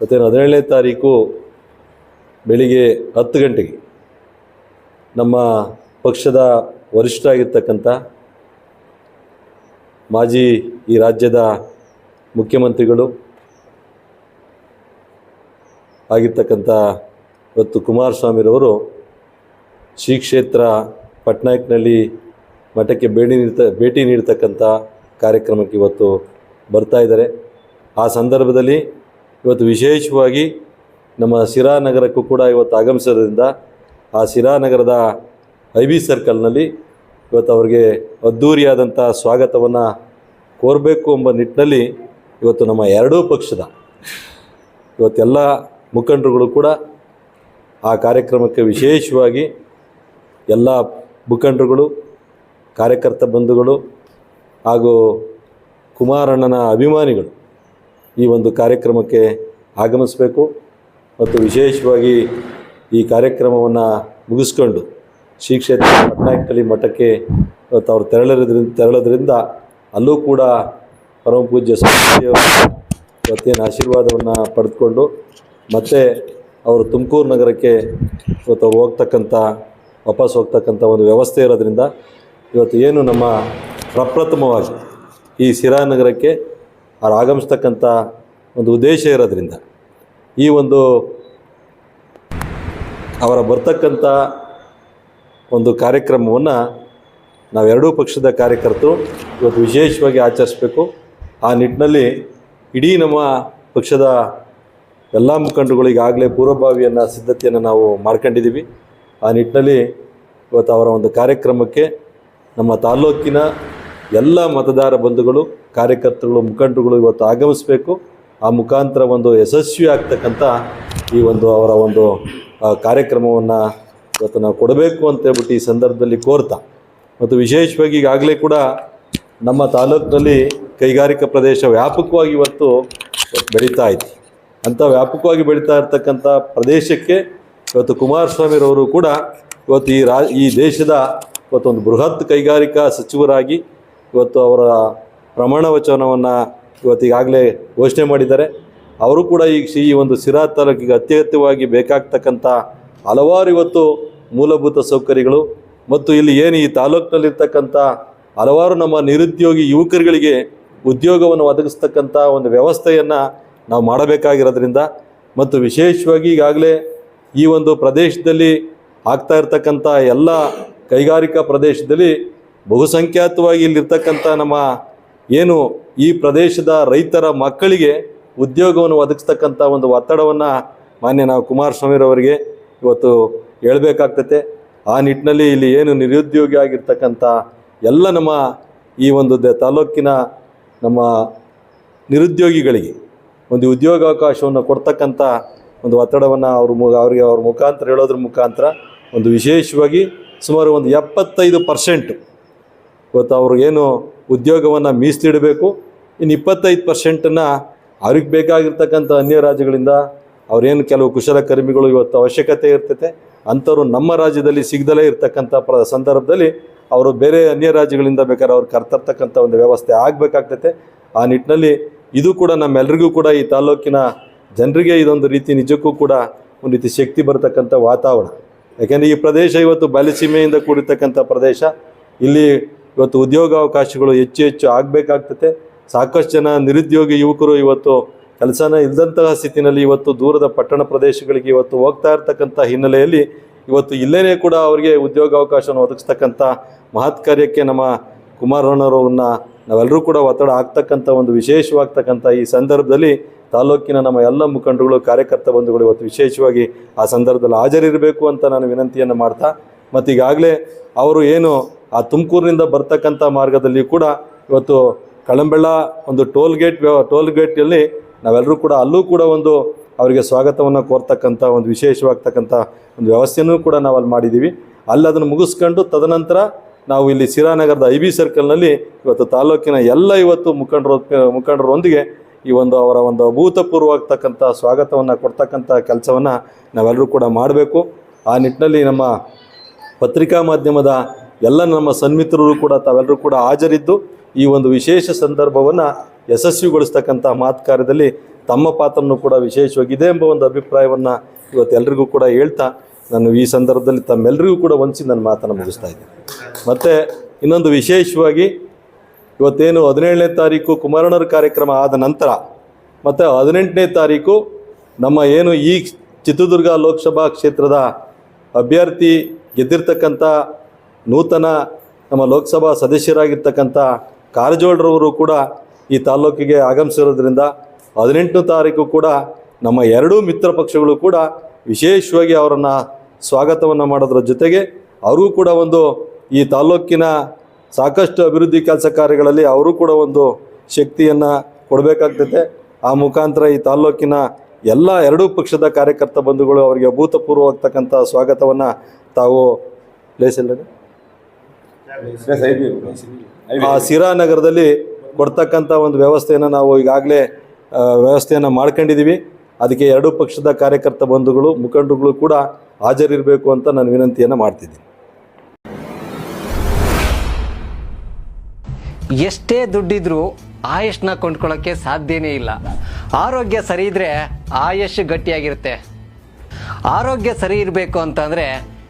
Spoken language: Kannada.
ಮತ್ತು ಹದಿನೇಳನೇ ತಾರೀಕು ಬೆಳಿಗ್ಗೆ ಹತ್ತು ಗಂಟೆಗೆ ನಮ್ಮ ಪಕ್ಷದ ವರಿಷ್ಠ ಆಗಿರ್ತಕ್ಕಂಥ ಮಾಜಿ ಈ ರಾಜ್ಯದ ಮುಖ್ಯಮಂತ್ರಿಗಳು ಆಗಿರ್ತಕ್ಕಂಥ ಇವತ್ತು ಕುಮಾರಸ್ವಾಮಿರವರು ಶ್ರೀ ಕ್ಷೇತ್ರ ಪಟ್ನಾಯಕ್ನಲ್ಲಿ ಮಠಕ್ಕೆ ಭೇಟಿ ನೀಡ್ತ, ಭೇಟಿ ನೀಡ್ತಕ್ಕಂಥ ಕಾರ್ಯಕ್ರಮಕ್ಕೆ ಇವತ್ತು ಬರ್ತಾ ಇದ್ದಾರೆ. ಆ ಸಂದರ್ಭದಲ್ಲಿ ಇವತ್ತು ವಿಶೇಷವಾಗಿ ನಮ್ಮ ಸಿರಾ ನಗರಕ್ಕೂ ಕೂಡ ಇವತ್ತು ಆಗಮಿಸೋದ್ರಿಂದ ಆ ಸಿರಾ ನಗರದ ಐ ಬಿ ಸರ್ಕಲ್ನಲ್ಲಿ ಇವತ್ತು ಅವರಿಗೆ ಅದ್ಧೂರಿಯಾದಂಥ ಸ್ವಾಗತವನ್ನು ಕೋರಬೇಕು ಎಂಬ ನಿಟ್ಟಿನಲ್ಲಿ ಇವತ್ತು ನಮ್ಮ ಎರಡೂ ಪಕ್ಷದ ಇವತ್ತೆಲ್ಲ ಮುಖಂಡರುಗಳು ಕೂಡ ಆ ಕಾರ್ಯಕ್ರಮಕ್ಕೆ ವಿಶೇಷವಾಗಿ ಎಲ್ಲ ಮುಖಂಡರುಗಳು, ಕಾರ್ಯಕರ್ತ ಬಂಧುಗಳು ಹಾಗೂ ಕುಮಾರಣ್ಣನ ಅಭಿಮಾನಿಗಳು ಈ ಒಂದು ಕಾರ್ಯಕ್ರಮಕ್ಕೆ ಆಗಮಿಸಬೇಕು ಮತ್ತು ವಿಶೇಷವಾಗಿ ಈ ಕಾರ್ಯಕ್ರಮವನ್ನು ಮುಗಿಸ್ಕೊಂಡು ಶ್ರೀ ಕ್ಷೇತ್ರ ಪಟ್ನಾಯಕಲಿ ಮಠಕ್ಕೆ ಇವತ್ತು ಅವರು ತೆರಳಿರೋದ್ರಿಂದ, ತೆರಳೋದ್ರಿಂದ ಅಲ್ಲೂ ಕೂಡ ಪರಮ ಪೂಜ್ಯ ಇವತ್ತೇನು ಆಶೀರ್ವಾದವನ್ನು ಪಡೆದುಕೊಂಡು ಮತ್ತು ಅವರು ತುಮಕೂರು ನಗರಕ್ಕೆ ಇವತ್ತು ಅವ್ರು ಹೋಗ್ತಕ್ಕಂಥ, ವಾಪಸ್ ಹೋಗ್ತಕ್ಕಂಥ ಒಂದು ವ್ಯವಸ್ಥೆ ಇರೋದ್ರಿಂದ ಇವತ್ತು ಏನು ನಮ್ಮ ಪ್ರಪ್ರಥಮವಾಗಿ ಈ ಶಿರಾ ನಗರಕ್ಕೆ ಅವ್ರು ಆಗಮಿಸ್ತಕ್ಕಂಥ ಒಂದು ಉದ್ದೇಶ ಇರೋದ್ರಿಂದ ಈ ಒಂದು ಅವರ ಬರ್ತಕ್ಕಂಥ ಒಂದು ಕಾರ್ಯಕ್ರಮವನ್ನು ನಾವೆರಡೂ ಪಕ್ಷದ ಕಾರ್ಯಕರ್ತರು ಇವತ್ತು ವಿಶೇಷವಾಗಿ ಆಚರಿಸಬೇಕು. ಆ ನಿಟ್ಟಿನಲ್ಲಿ ಇಡೀ ನಮ್ಮ ಪಕ್ಷದ ಎಲ್ಲ ಮುಖಂಡರುಗಳು ಈಗಾಗಲೇ ಪೂರ್ವಭಾವಿಯನ್ನು, ಸಿದ್ಧತೆಯನ್ನು ನಾವು ಮಾಡ್ಕೊಂಡಿದ್ದೀವಿ. ಆ ನಿಟ್ಟಿನಲ್ಲಿ ಇವತ್ತು ಅವರ ಒಂದು ಕಾರ್ಯಕ್ರಮಕ್ಕೆ ನಮ್ಮ ತಾಲ್ಲೂಕಿನ ಎಲ್ಲ ಮತದಾರ ಬಂಧುಗಳು ಕಾರ್ಯಕರ್ತರುಗಳು ಮುಖಂಡರುಗಳು ಇವತ್ತು ಆಗಮಿಸಬೇಕು. ಆ ಮುಖಾಂತರ ಒಂದು ಯಶಸ್ವಿ ಆಗ್ತಕ್ಕಂಥ ಈ ಒಂದು ಅವರ ಒಂದು ಕಾರ್ಯಕ್ರಮವನ್ನು ಇವತ್ತು ನಾವು ಕೊಡಬೇಕು ಅಂತ ಹೇಳ್ಬಿಟ್ಟು ಈ ಸಂದರ್ಭದಲ್ಲಿ ಕೋರ್ತಾ. ಮತ್ತು ವಿಶೇಷವಾಗಿ ಈಗಾಗಲೇ ಕೂಡ ನಮ್ಮ ತಾಲೂಕಿನಲ್ಲಿ ಕೈಗಾರಿಕಾ ಪ್ರದೇಶ ವ್ಯಾಪಕವಾಗಿ ಇವತ್ತು ಬೆಳೀತಾ ಇದೆ ಅಂಥ ವ್ಯಾಪಕವಾಗಿ ಬೆಳೀತಾ ಇರ್ತಕ್ಕಂಥ ಪ್ರದೇಶಕ್ಕೆ ಇವತ್ತು ಕುಮಾರಸ್ವಾಮಿರವರು ಕೂಡ ಇವತ್ತು ಈ ರಾ, ಈ ದೇಶದ ಇವತ್ತೊಂದು ಬೃಹತ್ ಕೈಗಾರಿಕಾ ಸಚಿವರಾಗಿ ಇವತ್ತು ಅವರ ಪ್ರಮಾಣ ವಚನವನ್ನು ಇವತ್ತಿಗಾಗಲೇ ಘೋಷಣೆ ಮಾಡಿದ್ದಾರೆ. ಅವರು ಕೂಡ ಈಗ ಈ ಒಂದು ಸಿರಾ ತಾಲೂಕಿಗೆ ಅತ್ಯಗತ್ಯವಾಗಿ ಬೇಕಾಗ್ತಕ್ಕಂಥ ಹಲವಾರು ಇವತ್ತು ಮೂಲಭೂತ ಸೌಕರ್ಯಗಳು ಮತ್ತು ಇಲ್ಲಿ ಏನು ಈ ತಾಲೂಕಿನಲ್ಲಿರ್ತಕ್ಕಂಥ ಹಲವಾರು ನಮ್ಮ ನಿರುದ್ಯೋಗಿ ಯುವಕರುಗಳಿಗೆ ಉದ್ಯೋಗವನ್ನು ಒದಗಿಸ್ತಕ್ಕಂಥ ಒಂದು ವ್ಯವಸ್ಥೆಯನ್ನು ನಾವು ಮಾಡಬೇಕಾಗಿರೋದ್ರಿಂದ ಮತ್ತು ವಿಶೇಷವಾಗಿ ಈಗಾಗಲೇ ಈ ಒಂದು ಪ್ರದೇಶದಲ್ಲಿ ಆಗ್ತಾ ಇರ್ತಕ್ಕಂಥ ಎಲ್ಲ ಕೈಗಾರಿಕಾ ಪ್ರದೇಶದಲ್ಲಿ ಬಹುಸಂಖ್ಯಾತವಾಗಿ ಇಲ್ಲಿರ್ತಕ್ಕಂಥ ನಮ್ಮ ಏನು ಈ ಪ್ರದೇಶದ ರೈತರ ಮಕ್ಕಳಿಗೆ ಉದ್ಯೋಗವನ್ನು ಒದಗಿಸ್ತಕ್ಕಂಥ ಒಂದು ಒತ್ತಡವನ್ನು ಮಾನ್ಯ ನಾವು ಕುಮಾರಸ್ವಾಮಿರವರಿಗೆ ಇವತ್ತು ಹೇಳಬೇಕಾಗ್ತತೆ. ಆ ನಿಟ್ಟಿನಲ್ಲಿ ಇಲ್ಲಿ ಏನು ನಿರುದ್ಯೋಗಿ ಆಗಿರ್ತಕ್ಕಂಥ ಎಲ್ಲ ನಮ್ಮ ಈ ಒಂದು ದ ತಾಲೂಕಿನ ನಮ್ಮ ನಿರುದ್ಯೋಗಿಗಳಿಗೆ ಒಂದು ಉದ್ಯೋಗಾವಕಾಶವನ್ನು ಕೊಡ್ತಕ್ಕಂಥ ಒಂದು ಒತ್ತಡವನ್ನು ಅವ್ರ ಮು, ಅವರಿಗೆ ಅವ್ರ ಮುಖಾಂತರ ಹೇಳೋದ್ರ ಮುಖಾಂತರ ಒಂದು ವಿಶೇಷವಾಗಿ ಸುಮಾರು ಒಂದು ಎಪ್ಪತ್ತೈದು ಪರ್ಸೆಂಟ್ ಇವತ್ತು ಅವ್ರಿಗೇನು ಉದ್ಯೋಗವನ್ನು ಮೀಸಲಿಡಬೇಕು ಇನ್ನು ಇಪ್ಪತ್ತೈದು ಪರ್ಸೆಂಟನ್ನು ಅವ್ರಿಗೆ ಬೇಕಾಗಿರ್ತಕ್ಕಂಥ ಅನ್ಯ ರಾಜ್ಯಗಳಿಂದ ಅವರೇನು ಕೆಲವು ಕುಶಲಕರ್ಮಿಗಳು ಇವತ್ತು ಅವಶ್ಯಕತೆ ಇರ್ತೈತೆ. ಅಂಥವ್ರು ನಮ್ಮ ರಾಜ್ಯದಲ್ಲಿ ಸಿಗದಲೇ ಇರ್ತಕ್ಕಂಥ ಪ್ರ, ಸಂದರ್ಭದಲ್ಲಿ ಅವರು ಬೇರೆ ಅನ್ಯ ರಾಜ್ಯಗಳಿಂದ ಬೇಕಾದ್ರೆ ಅವ್ರು ಕರ್ತರ್ತಕ್ಕಂಥ ಒಂದು ವ್ಯವಸ್ಥೆ ಆಗಬೇಕಾಗ್ತೈತೆ. ಆ ನಿಟ್ಟಿನಲ್ಲಿ ಇದು ಕೂಡ ನಮ್ಮೆಲ್ಲರಿಗೂ ಕೂಡ ಈ ತಾಲೂಕಿನ ಜನರಿಗೆ ಇದೊಂದು ರೀತಿ ನಿಜಕ್ಕೂ ಕೂಡ ಒಂದು ರೀತಿ ಶಕ್ತಿ ಬರತಕ್ಕಂಥ ವಾತಾವರಣ. ಯಾಕೆಂದರೆ ಈ ಪ್ರದೇಶ ಇವತ್ತು ಬಯಲುಸೀಮೆಯಿಂದ ಕೂಡಿರ್ತಕ್ಕಂಥ ಪ್ರದೇಶ. ಇಲ್ಲಿ ಇವತ್ತು ಉದ್ಯೋಗಾವಕಾಶಗಳು ಹೆಚ್ಚು ಹೆಚ್ಚು ಆಗಬೇಕಾಗ್ತದೆ ಸಾಕಷ್ಟು ಜನ ನಿರುದ್ಯೋಗಿ ಯುವಕರು ಇವತ್ತು ಕೆಲಸನ ಇಲ್ಲದಂತಹ ಸ್ಥಿತಿನಲ್ಲಿ ಇವತ್ತು ದೂರದ ಪಟ್ಟಣ ಪ್ರದೇಶಗಳಿಗೆ ಇವತ್ತು ಹೋಗ್ತಾ ಇರ್ತಕ್ಕಂಥ ಹಿನ್ನೆಲೆಯಲ್ಲಿ ಇವತ್ತು ಇಲ್ಲೇ ಕೂಡ ಅವರಿಗೆ ಉದ್ಯೋಗಾವಕಾಶವನ್ನು ಒದಗಿಸ್ತಕ್ಕಂಥ ಮಹತ್ ಕಾರ್ಯಕ್ಕೆ ನಮ್ಮ ಕುಮಾರಣ್ಣವ್ರನ್ನ ನಾವೆಲ್ಲರೂ ಕೂಡ ಒತ್ತಡ ಆಗ್ತಕ್ಕಂಥ ಒಂದು ವಿಶೇಷವಾಗ್ತಕ್ಕಂಥ ಈ ಸಂದರ್ಭದಲ್ಲಿ ತಾಲೂಕಿನ ನಮ್ಮ ಎಲ್ಲ ಮುಖಂಡರುಗಳು, ಕಾರ್ಯಕರ್ತ ಬಂಧುಗಳು ಇವತ್ತು ವಿಶೇಷವಾಗಿ ಆ ಸಂದರ್ಭದಲ್ಲಿ ಹಾಜರಿರಬೇಕು ಅಂತ ನಾನು ವಿನಂತಿಯನ್ನು ಮಾಡ್ತಾ ಮತ್ತು ಈಗಾಗಲೇ ಅವರು ಏನು ಆ ತುಮಕೂರಿನಿಂದ ಬರ್ತಕ್ಕಂಥ ಮಾರ್ಗದಲ್ಲಿ ಕೂಡ ಇವತ್ತು ಕಳಂಬೆಳ್ಳ ಒಂದು ಟೋಲ್ ಗೇಟ್ ಟೋಲ್ ಗೇಟಲ್ಲಿ ನಾವೆಲ್ಲರೂ ಕೂಡ ಅಲ್ಲೂ ಕೂಡ ಒಂದು ಅವರಿಗೆ ಸ್ವಾಗತವನ್ನು ಕೋರ್ತಕ್ಕಂಥ ಒಂದು ವಿಶೇಷವಾಗ್ತಕ್ಕಂಥ ಒಂದು ವ್ಯವಸ್ಥೆಯೂ ಕೂಡ ನಾವು ಅಲ್ಲಿ ಮಾಡಿದ್ದೀವಿ. ಅಲ್ಲಿ ಅದನ್ನು ಮುಗಿಸ್ಕೊಂಡು ತದನಂತರ ನಾವು ಇಲ್ಲಿ ಸಿರಾನಗರದ ಐ ಬಿ ಸರ್ಕಲ್ನಲ್ಲಿ ಇವತ್ತು ತಾಲೂಕಿನ ಎಲ್ಲ ಇವತ್ತು ಮುಖಂಡರು, ಮುಖಂಡರೊಂದಿಗೆ ಈ ಒಂದು ಅವರ ಒಂದು ಅಭೂತಪೂರ್ವವಾಗ್ತಕ್ಕಂಥ ಸ್ವಾಗತವನ್ನು ಕೊಡ್ತಕ್ಕಂಥ ಕೆಲಸವನ್ನು ನಾವೆಲ್ಲರೂ ಕೂಡ ಮಾಡಬೇಕು. ಆ ನಿಟ್ಟಿನಲ್ಲಿ ನಮ್ಮ ಪತ್ರಿಕಾ ಮಾಧ್ಯಮದ ಎಲ್ಲ ನಮ್ಮ ಸನ್ಮಿತ್ರರು ಕೂಡ, ತಾವೆಲ್ಲರೂ ಕೂಡ ಹಾಜರಿದ್ದು ಈ ಒಂದು ವಿಶೇಷ ಸಂದರ್ಭವನ್ನು ಯಶಸ್ವಿಗೊಳಿಸ್ತಕ್ಕಂಥ ಮಾತು ಕಾರ್ಯದಲ್ಲಿ ತಮ್ಮ ಪಾತ್ರನೂ ಕೂಡ ವಿಶೇಷವಾಗಿದೆ ಎಂಬ ಒಂದು ಅಭಿಪ್ರಾಯವನ್ನು ಇವತ್ತು ಎಲ್ರಿಗೂ ಕೂಡ ಹೇಳ್ತಾ ನಾನು ಈ ಸಂದರ್ಭದಲ್ಲಿ ತಮ್ಮೆಲ್ಲರಿಗೂ ಕೂಡ ವಂಚಿ ನನ್ನ ಮಾತನ್ನು ಮುಗಿಸ್ತಾ ಇದ್ದೀನಿ. ಮತ್ತು ಇನ್ನೊಂದು ವಿಶೇಷವಾಗಿ ಇವತ್ತೇನು ಹದಿನೇಳನೇ ತಾರೀಕು ಕುಮಾರಣ್ಣರ ಕಾರ್ಯಕ್ರಮ ಆದ ನಂತರ, ಮತ್ತು ಹದಿನೆಂಟನೇ ತಾರೀಕು ನಮ್ಮ ಏನು ಈ ಚಿತ್ರದುರ್ಗ ಲೋಕಸಭಾ ಕ್ಷೇತ್ರದ ಅಭ್ಯರ್ಥಿ ಗೆದ್ದಿರ್ತಕ್ಕಂಥ ನೂತನ ನಮ್ಮ ಲೋಕಸಭಾ ಸದಸ್ಯರಾಗಿರ್ತಕ್ಕಂಥ ಕಾರಜೋಳರವರು ಕೂಡ ಈ ತಾಲ್ಲೂಕಿಗೆ ಆಗಮಿಸಿರೋದ್ರಿಂದ ಹದಿನೆಂಟನೇ ತಾರೀಕು ಕೂಡ ನಮ್ಮ ಎರಡೂ ಮಿತ್ರ ಪಕ್ಷಗಳು ಕೂಡ ವಿಶೇಷವಾಗಿ ಅವರನ್ನು ಸ್ವಾಗತವನ್ನು ಮಾಡೋದ್ರ ಜೊತೆಗೆ ಅವರೂ ಕೂಡ ಒಂದು ಈ ತಾಲ್ಲೂಕಿನ ಸಾಕಷ್ಟು ಅಭಿವೃದ್ಧಿ ಕೆಲಸ ಕಾರ್ಯಗಳಲ್ಲಿ ಅವರು ಕೂಡ ಒಂದು ಶಕ್ತಿಯನ್ನು ಕೊಡಬೇಕಾಗ್ತೈತೆ. ಆ ಮುಖಾಂತರ ಈ ತಾಲ್ಲೂಕಿನ ಎಲ್ಲ ಎರಡೂ ಪಕ್ಷದ ಕಾರ್ಯಕರ್ತ ಬಂಧುಗಳು ಅವರಿಗೆ ಅಭೂತಪೂರ್ವವಾಗ್ತಕ್ಕಂಥ ಸ್ವಾಗತವನ್ನು ತಾವು ಪ್ಲೇಸ್ ಎಲ್ಲ ಆ ಸಿರಾ ನಗರದಲ್ಲಿ ಕೊಡ್ತಕ್ಕಂಥ ಒಂದು ವ್ಯವಸ್ಥೆಯನ್ನು ನಾವು ಈಗಾಗಲೇ ವ್ಯವಸ್ಥೆಯನ್ನು ಮಾಡ್ಕೊಂಡಿದ್ದೀವಿ. ಅದಕ್ಕೆ ಎರಡೂ ಪಕ್ಷದ ಕಾರ್ಯಕರ್ತ ಬಂಧುಗಳು ಮುಖಂಡರುಗಳು ಕೂಡ ಹಾಜರಿರಬೇಕು ಅಂತ ನಾನು ವಿನಂತಿಯನ್ನು ಮಾಡ್ತಿದ್ದೀನಿ. ಎಷ್ಟೇ ದುಡ್ಡಿದ್ರೂ ಆಯುಷ್ನ ಕೊಂಡ್ಕೊಳ್ಳೋಕ್ಕೆ ಸಾಧ್ಯನೇ ಇಲ್ಲ. ಆರೋಗ್ಯ ಸರಿ ಇದ್ರೆ ಆಯುಷ್ ಗಟ್ಟಿಯಾಗಿರುತ್ತೆ. ಆರೋಗ್ಯ ಸರಿ ಇರಬೇಕು ಅಂತಂದ್ರೆ